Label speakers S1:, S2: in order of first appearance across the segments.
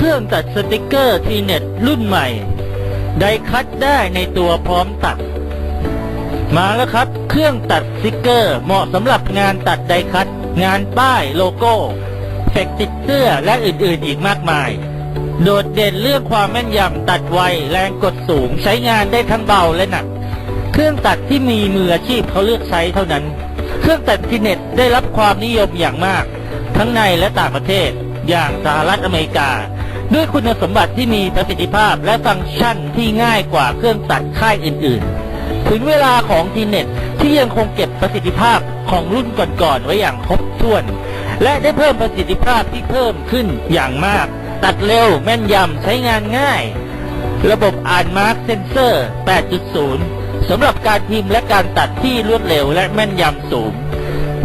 S1: เครื่องตัดสติกเกอร์ทีเน็ตรุ่นใหม่ ไดคัดได้ในตัวพร้อมตัด มาแล้วครับ เครื่องตัดสติกเกอร์เหมาะสำหรับงานตัดไดคัด งานป้ายโลโก้เฟกติดเสื้อและอื่นๆอีกมากมาย โดดเด่นเรื่องความแม่นยำตัดไวแรงกดสูงใช้งานได้ทั้งเบาและหนัก เครื่องตัดที่มีมืออาชีพเขาเลือกใช้เท่านั้น เครื่องตัดทีเน็ตได้รับความนิยมอย่างมาก ทั้งในและต่างประเทศ อย่างสหรัฐอเมริกา ด้วยคุณสมบัติที่มีประสิทธิภาพและฟังก์ชันที่ง่ายกว่าเครื่องตัดค่ายอื่นๆ ถึงเวลาของทีเน็ตที่ยังคงเก็บประสิทธิภาพของรุ่นก่อนๆไว้อย่างครบถ้วน และได้เพิ่มประสิทธิภาพที่เพิ่มขึ้นอย่างมาก ตัดเร็วแม่นยำใช้งานง่าย ระบบอ่านมาร์กเซนเซอร์ 8.0 สำหรับการพิมพ์และการตัดที่รวดเร็วและแม่นยำสูง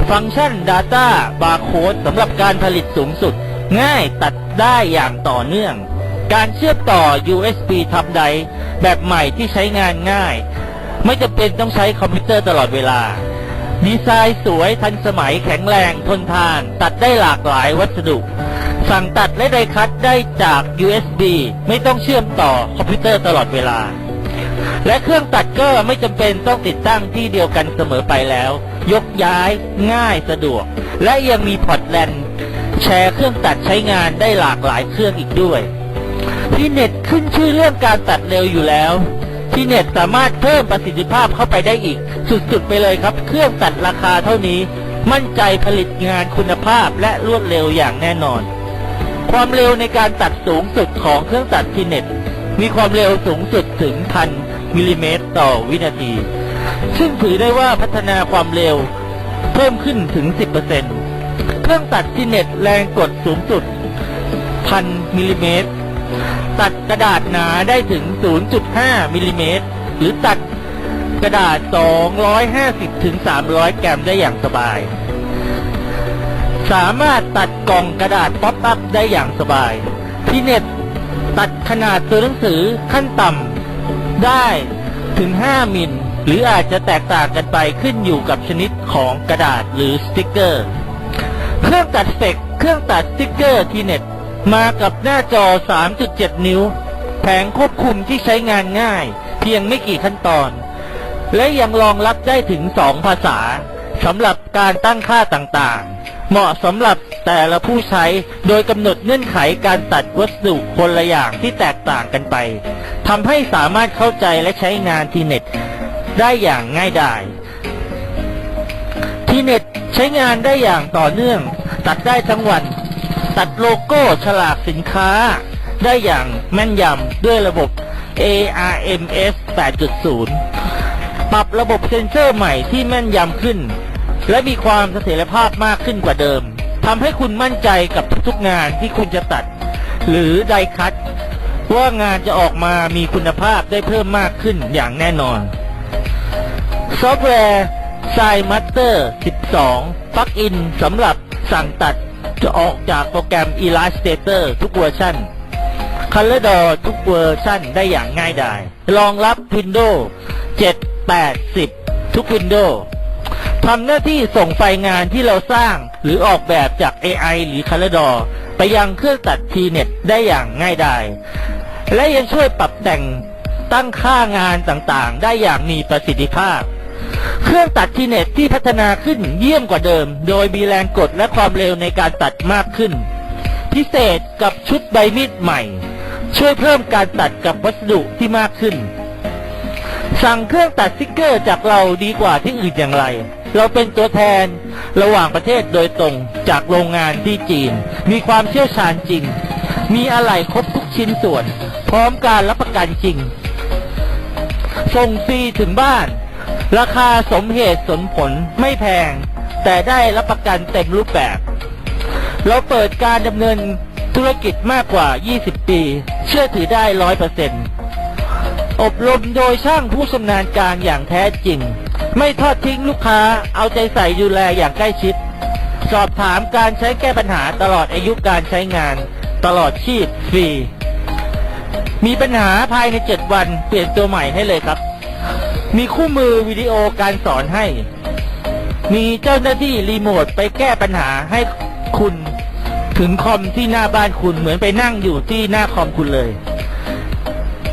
S1: ฟังก์ชัน Data Barcode สำหรับการผลิตสูงสุด ง่ายตัด ได้อย่างต่อเนื่อง การเชื่อมต่อ USB ทับไดแบบใหม่ที่ใช้งานง่าย ไม่จำเป็นต้องใช้คอมพิวเตอร์ตลอดเวลา ดีไซน์สวยทันสมัยแข็งแรงทนทาน ตัดได้หลากหลายวัสดุ สั่งตัดและไดคัดได้จาก USB ไม่ต้องเชื่อมต่อคอมพิวเตอร์ตลอดเวลา และเครื่องตัดก็ไม่จำเป็นต้องติดตั้งที่เดียวกันเสมอไปแล้ว ยกย้ายง่ายสะดวก และยังมีพอร์ตแลน แชร์เครื่องตัดใช้งานได้หลากหลายเครื่องอีกด้วยทีเน็ตขึ้นชื่อเรื่องการตัดเร็วอยู่แล้วทีเน็ตสามารถเพิ่มประสิทธิภาพเข้าไปได้อีก สุดๆไปเลยครับ เครื่องตัดราคาเท่านี้ มั่นใจผลิตงานคุณภาพและรวดเร็วอย่างแน่นอน ความเร็วในการตัดสูงสุดของเครื่องตัดทีเน็ตมีความเร็วสูงสุดถึงพันมิลลิเมตรต่อวินาที ซึ่งถือได้ว่าพัฒนาความเร็วเพิ่มขึ้นถึง 10% เครื่องตัดทีเน็ตแรงกดสูงสุดพันมิลลิเมตร ตัดกระดาษหนาได้ถึง 0.5มิลลิเมตร หรือตัดกระดาษ 250ถึง300 แกรมได้อย่างสบาย สามารถตัดกล่องกระดาษป๊อปอัพได้อย่างสบายที่เน็ตตัดขนาดตัวหนังสือขั้นต่ำได้ถึง 5 มิล หรืออาจจะแตกต่างกันไปขึ้นอยู่กับชนิดของกระดาษหรือสติกเกอร์ เครื่องตัดเฟกเครื่องตัดสติกเกอร์ทีเน็ต มากับหน้าจอ 3.7 นิ้ว แผงควบคุมที่ใช้งานง่าย เพียงไม่กี่ขั้นตอน และยังรองรับได้ถึง 2 ภาษาสำหรับการตั้งค่าต่างๆ เหมาะสำหรับแต่ละผู้ใช้โดยกำหนดเงื่อนไขการตัดวัสดุคนละอย่างที่แตกต่างกันไปทำให้สามารถเข้าใจและใช้งานทีเน็ต ได้อย่างง่ายดายทีเน็ตใช้งานได้อย่างต่อเนื่อง ตัดได้ทั้งวัน ตัดโลโก้ฉลากสินค้า ได้อย่างแม่นยำด้วยระบบ ARMS 8.0 ปรับระบบเซ็นเซอร์ใหม่ที่แม่นยำขึ้น และมีความเสถียรภาพมากขึ้นกว่าเดิมทำให้คุณมั่นใจกับทุกๆงานที่คุณจะตัด หรือไดคัตว่างานจะออกมามีคุณภาพได้เพิ่มมากขึ้นอย่างแน่นอน ซอฟต์แวร์ s i m a s t e r 12ปลั๊กอินสำหรับ สั่งตัดจะออกจากโปรแกรม Illustrator ทุกเวอร์ชัน Color d o ทุกเวอร์ชันได้อย่างง่ายดาย รองรับ Windows 7 8 10 ทุก Windows ทำหน้าที่ส่งไฟล์งานที่เราสร้างหรือออกแบบจาก AI หรือ Color d o ไปยังเครื่องตัด T-Net ได้อย่างง่ายดาย และยังช่วยปรับแต่งตั้งค่างานต่างๆ ได้อย่างมีประสิทธิภาพ เครื่องตัดทีเน็ตที่พัฒนาขึ้นเยี่ยมกว่าเดิม โดยมีแรงกดและความเร็วในการตัดมากขึ้น พิเศษกับชุดใบมีดใหม่ ช่วยเพิ่มการตัดกับวัสดุที่มากขึ้น สั่งเครื่องตัดสติกเกอร์จากเราดีกว่าที่อื่นอย่างไร เราเป็นตัวแทนระหว่างประเทศโดยตรงจากโรงงานที่จีน มีความเชี่ยวชาญจริง มีอะไหล่ครบทุกชิ้นส่วน พร้อมการรับประกันจริง ส่งฟรีถึงบ้าน ราคาสมเหตุสมผลไม่แพง แต่ได้รับประกันเต็มรูปแบบ เราเปิดการดำเนินธุรกิจมากกว่า 20 ปี เชื่อถือได้ร้อยเปอร์เซ็นต์อบรมโดยช่างผู้ชำนาญการอย่างแท้จริง ไม่ทอดทิ้งลูกค้า เอาใจใส่ดูแลอย่างใกล้ชิด สอบถามการใช้แก้ปัญหาตลอดอายุการใช้งาน ตลอดชีพฟรี มีปัญหาภายใน 7 วันเปลี่ยนตัวใหม่ให้เลยครับ มีคู่มือวิดีโอการสอนให้ มีเจ้าหน้าที่รีโมทไปแก้ปัญหาให้คุณถึงคอมที่หน้าบ้านคุณเหมือนไปนั่งอยู่ที่หน้าคอมคุณเลย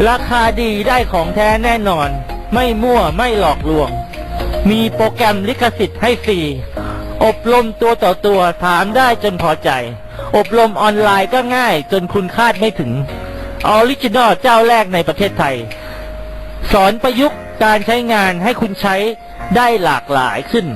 S1: ราคาดีได้ของแท้แน่นอน ไม่มั่วไม่หลอกลวง มีโปรแกรมลิขสิทธิ์ให้ฟรีอบรมตัวต่อตัวถามได้จนพอใจ อบรมออนไลน์ก็ง่ายจนคุณคาดไม่ถึงออริจินอลเจ้าแรกในประเทศไทย สอนประยุกต์การใช้งานให้คุณใช้ได้หลากหลายขึ้น